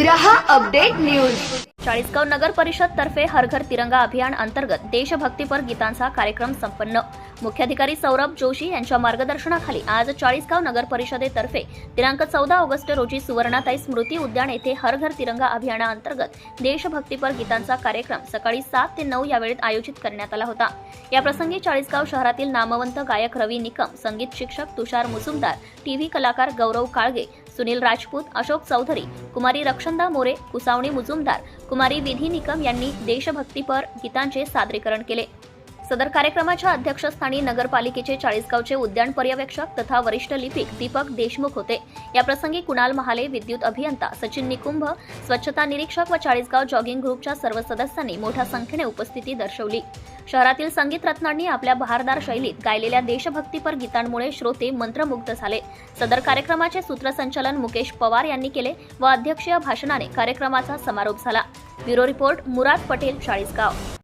News. Chalisgaon नगर परिषद तर्फे हर घर तिरंगा अभियान अंतर्गत देशभक्तीपर गीतांचा कार्यक्रम संपन्न. मुख्याधिकारी सौरभ जोशी यांच्या मार्गदर्शनाखाली आज चाळीसगाव नगर परिषदेतर्फे दिनांक चौदा ऑगस्ट रोजी सुवर्णाताई स्मृती उद्यान येथे हर घर तिरंगा अभियानाअंतर्गत देशभक्तीपर गीतांचा कार्यक्रम सकाळी सात ते नऊ या वेळेत आयोजित करण्यात आला होता. याप्रसंगी चाळीसगाव शहरातील नामवंत गायक रवी निकम संगीत शिक्षक तुषार मुजुमदार टीव्ही कलाकार गौरव काळगे सुनील राजपूत अशोक चौधरी कुमारी रक्षंदा मोरे कुसावणी मुजुमदार कुमारी विधी निकम यांनी देशभक्तीपर गीतांचे सादरीकरण केले. सदर कार्यक्रमाच्या अध्यक्षस्थानी नगरपालिकेचे चाळीसगावचे उद्यान पर्यवेक्षक तथा वरिष्ठ लिपिक दीपक देशमुख होते. याप्रसंगी कुणाल महाले विद्युत अभियंता सचिन निकुंभ स्वच्छता निरीक्षक व चाळीसगाव जॉगिंग ग्रुपच्या सर्व सदस्यांनी मोठ्या संख्येने उपस्थिती दर्शवली. शहरातील संगीत रत्नांनी आपल्या बहारदार शैलीत गायलेल्या देशभक्तीपर गीतांमुळे श्रोते मंत्रमुग्ध झाले. सदर कार्यक्रमाचे सूत्रसंचालन मुकेश पवार यांनी केले व अध्यक्षीय भाषणाने कार्यक्रमाचा समारोप झाला. Bureau report Murad Patel Chalisgaon.